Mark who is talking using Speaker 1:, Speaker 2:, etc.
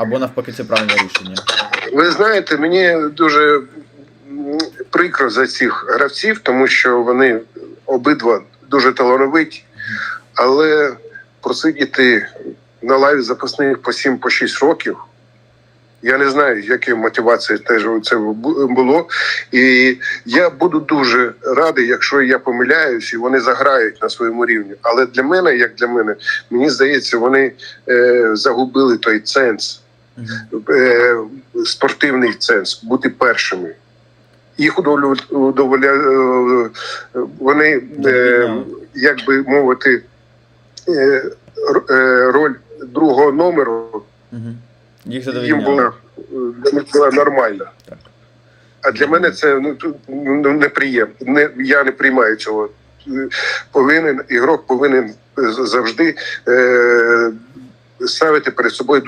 Speaker 1: Або навпаки, це правильне рішення.
Speaker 2: Ви знаєте, мені дуже прикро за цих гравців, тому що вони обидва дуже талановиті, але просидіти на лаві запасних по 7 по 6 років. Я не знаю, якою мотивацією теж це було. І я буду дуже радий, якщо я помиляюсь і вони заграють на своєму рівні. Але для мене, як для мене, мені здається, вони е, загубили той е, спортивний ценз, бути першими. Їх удоволя... е, вони, е, як би мовити, е, е, роль другого номеру їм була, е, була нормальна. А для мене це ну, ну, неприємно. Не, я не приймаю цього. Е, Повинен, ігрок повинен е, завжди е, ставити перед собою